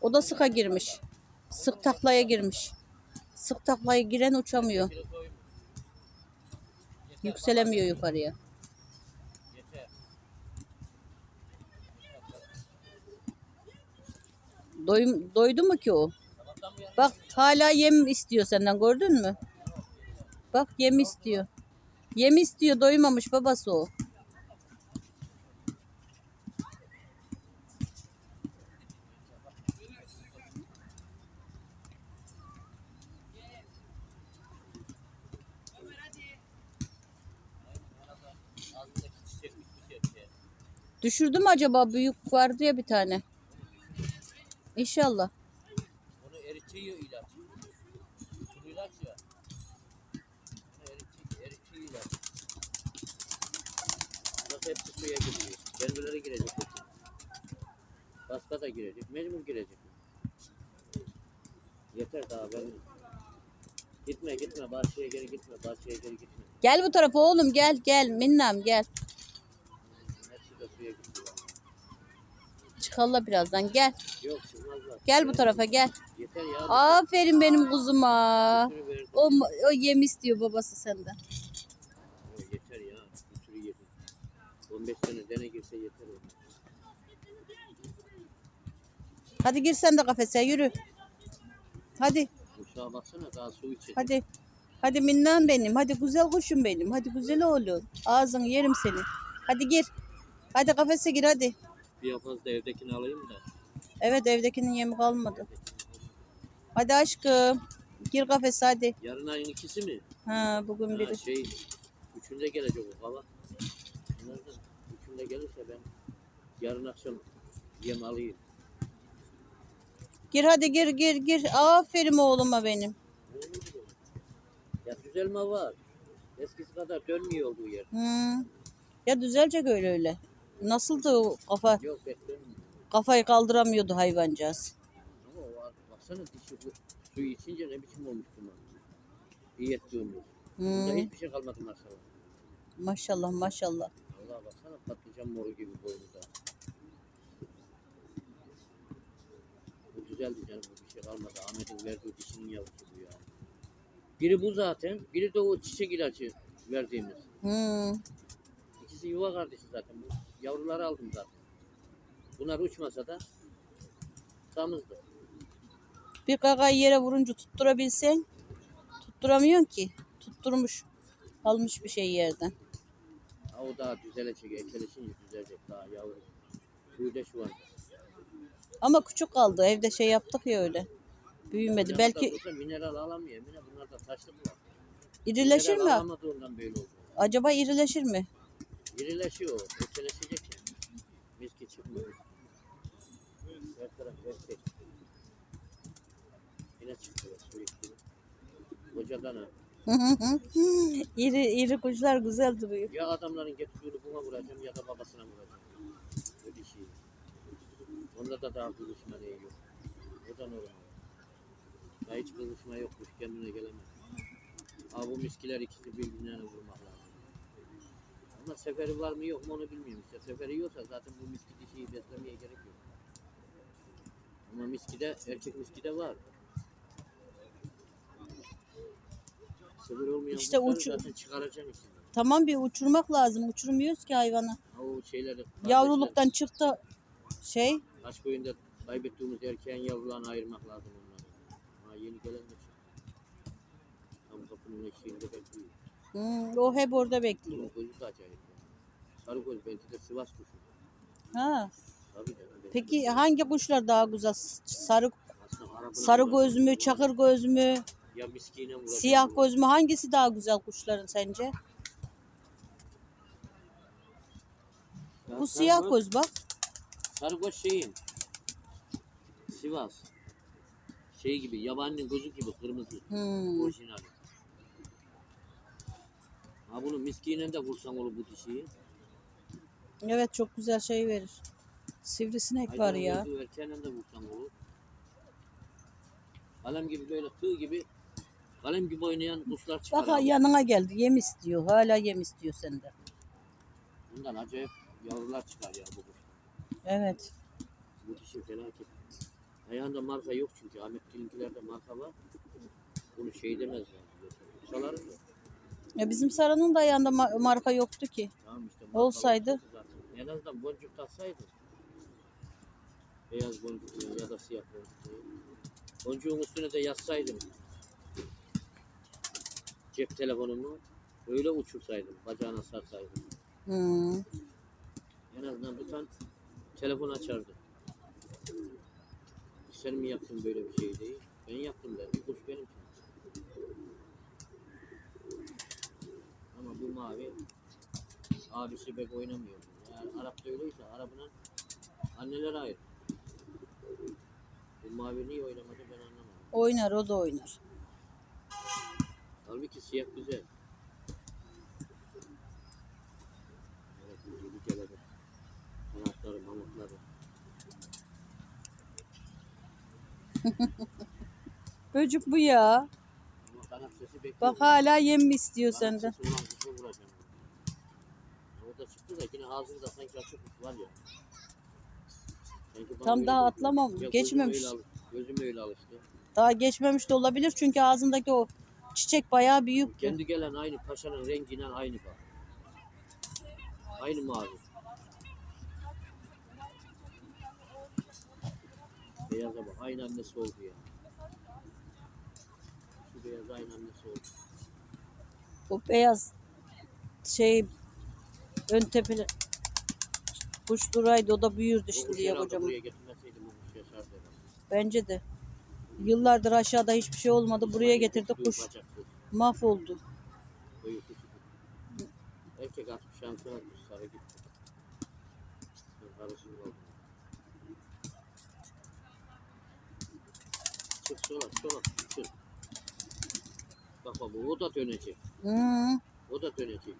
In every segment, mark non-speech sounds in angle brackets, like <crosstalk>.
O da sıka girmiş. Sık taklaya girmiş. Sık taklaya giren uçamıyor. Yükselemiyor yukarıya. Doyum, doydu mu ki o? Bak hala yem istiyor senden gördün mü? Bak yem istiyor. Yem istiyor doymamış babası o. Düşürdü mü acaba? Büyük vardı ya bir tane. İnşallah. Onu eritiyor ilaç. Kuru ilaç ya. Onu eritiyor, eritiyor ilaç. Bak hepsi suya giriyor. Kendileri girecek. Başka da girecek. Mecbur girecek. Yeter daha ben. Gitme gitme. Bahçeye geri gitme. Bahçeye geri gitme. Gel bu tarafa oğlum gel gel minnem gel. Suya. Çıkalla birazdan gel. Yok çıkmazlar. Gel bu tarafa gel. Yeter ya. Aferin benim kuzuma. O, o yem istiyor babası senden. Yeter ya. Bir sürü yedim. 15 tane dene girse yeter o. Hadi gir sen de kafese yürü. Hadi Uşağa baksana daha su içecek. hadi. Hadi minnem benim. Hadi güzel kuşum benim. Hadi güzel oğlum. Ağzını yerim seni. Hadi gir. Hadi kafese gir hadi. Bir yapaz da evdekini alayım da. Evet evdekinin yemi kalmadı. Hadi aşkım. Gir kafese hadi. Yarın ayın ikisi mi? Ha bugün Ha, biri. şey, üçünde gelecek o. Bunlardan üçünde gelirse ben yarın akşam yem alayım. Gir hadi gir gir gir. Aferin oğluma benim. Ya düzelme var. Eskisi kadar dönmüyor olduğu yer. Hı. Ya düzelecek öyle öyle. Nasıldı o kafa Yok dönmüyor. kafayı kaldıramıyordu hayvancağız. Ama o baksana dişi bu suyu içince ne biçim olmuş bunlar. İyi ettiğimiz. Bunda Hı. hiçbir şey kalmadı maşallah. Maşallah maşallah. Allah baksana patlıcan moru gibi boynu da. Bu güzeldi canım bu bir şey kalmadı. Ahmet'in verdiği dişinin yavrusu bu ya. Biri bu zaten, biri de o çiçek ilacı verdiğimiz. Hı. İkisi yuva kardeşi zaten. Bu yavruları aldım zaten. Bunlar uçmasa da damızdı. Bir kakayı yere vurunca tutturabilsen tutturamıyorsun ki. Tutturmuş. Almış bir şey yerden. Ha, o daha düzelecek, ekeleşince düzelecek daha yavru. Da şu an. Ama küçük kaldı. Evde şey yaptık ya öyle. Büyümedi. Bunlar Belki olsa mineral alamıyor. Mine bunlar da taşlık var. irileşir Mineral mi? alamadığından böyle oldu. Acaba irileşir mi? İrileşiyor, öteleşecek yani. Miski çıkmıyor. Her taraf erkek. Yine çıkıyor sürekli. Kocadan ha. <laughs> iri, iri kuşlar güzel duruyor. Ya adamların getirdiğini buna vuracağım ya da babasına vuracağım. Öyle şey. Onda da daha kızışma ne yok. O da normal. Daha hiç kızışma yokmuş kendine gelemez. Ha bu miskiler ikisi birbirine vurmak lazım. Ama seferi var mı yok mu onu bilmiyorum işte. Seferi yoksa zaten bu miski dişiyi beslemeye gerek yok. Ama miskide, erkek miskide var. Sefer olmayan İşte kuşları uçu- zaten çıkaracaksın işte. Tamam bir uçurmak lazım. Uçurmuyoruz ki hayvanı. Ha o şeyleri Yavruluktan çıktı şey. Taş koyunda kaybettiğimiz erkeğin yavrularını ayırmak lazım onları. Ha yeni gelen de. Tam kapının eşiğinde bekliyor. Hmm, o hep orada bekliyor. Gözü de acayip. Sarı göz belki de Sivas kuşu. Ha. Tabii canım. Peki hangi kuşlar daha güzel? Sarı sarı göz mü, çakır göz mü, Ya vuracak. siyah göz mü? Hangisi daha güzel kuşların sence? Ya Bu sarı siyah göz- bak. Sarı göz şeyin. Sivas. Şey gibi yabaninin gözü gibi kırmızı. Hmm. Orijinali. Ha bunu miskiğine de vursan olur bu dişiyi. Evet çok güzel şey verir. Sivrisinek var ya. Erkeğinden de vursan olur. Kalem gibi böyle tığ gibi kalem gibi oynayan kuşlar çıkar. Bak abi. yanına geldi. Yem istiyor. Hala yem istiyor senden. Bundan acayip yavrular çıkar ya bu kuş. Evet. Bu dişi felaket. Ayağında marka yok çünkü. Ahmetgil'inkilerde marka var. Bunu şey demezler. Salarım da. Ya bizim Sara'nın da ayağında ma- marka yoktu ki. Tamam işte. marka Olsaydı. zaten. En azından boncuk taksaydı. Beyaz boncuk ya da siyah boncuk. Boncuğun üstüne de yazsaydım. Cep telefonumu öyle uçursaydım. Bacağına sarsaydım. Hmm. En azından bir tane telefon açardı. Sen mi yaptın böyle bir şey değil? Ben yaptım derdi. Kuş benim için. Ama bu mavi abisi pek oynamıyor. Yani Arap'ta öyleyse Arap'ın anneler ayrı. Bu mavi niye oynamadı ben anlamadım. Oynar o da oynar. Halbuki siyah güzel. Evet, bu geledi. Kanatları, mamutları. <laughs> Böcük bu ya. Ama kanat sesi bekliyor. Bak hala yem mi istiyor senden? sesi ulan kuşa vuracağım. O da çıktı da yine ağzında sanki açık var ya. Sanki Tam daha atlamam, gözüm geçmemiş. öyle Gözüm öyle alıştı. Daha geçmemiş de olabilir çünkü ağzındaki o çiçek bayağı büyüktü. Kendi gelen aynı paşanın rengiyle aynı bak. Aynı mavi. Beyaza bak. Aynı annesi oldu ya. Şu beyaz aynı annesi oldu. O beyaz şey ön tepeli kuş duraydı o da büyürdü şimdi. Buraya getirmeseydim kuş yaşardı herhalde. Bence de. Yıllardır aşağıda hiçbir şey olmadı. Buraya getirdi kuş, mahvoldu. Erkek atmış şansı atmış sarı gitti. Ben karısını aldım. Çık sola sola çık. Bak bak o da dönecek. Hmm. O da dönecek.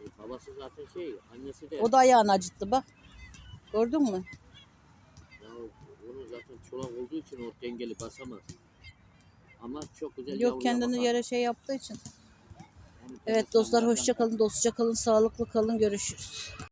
E, babası zaten şey, annesi de. O da ayağını acıttı bak. Gördün mü? Ya onun zaten çolak olduğu için o dengeli basamaz. Ama çok güzel Yok kendini bakar. yere şey yaptığı için. Yani Evet dostlar hoşça kalın, dostça kalın, sağlıklı kalın. Görüşürüz.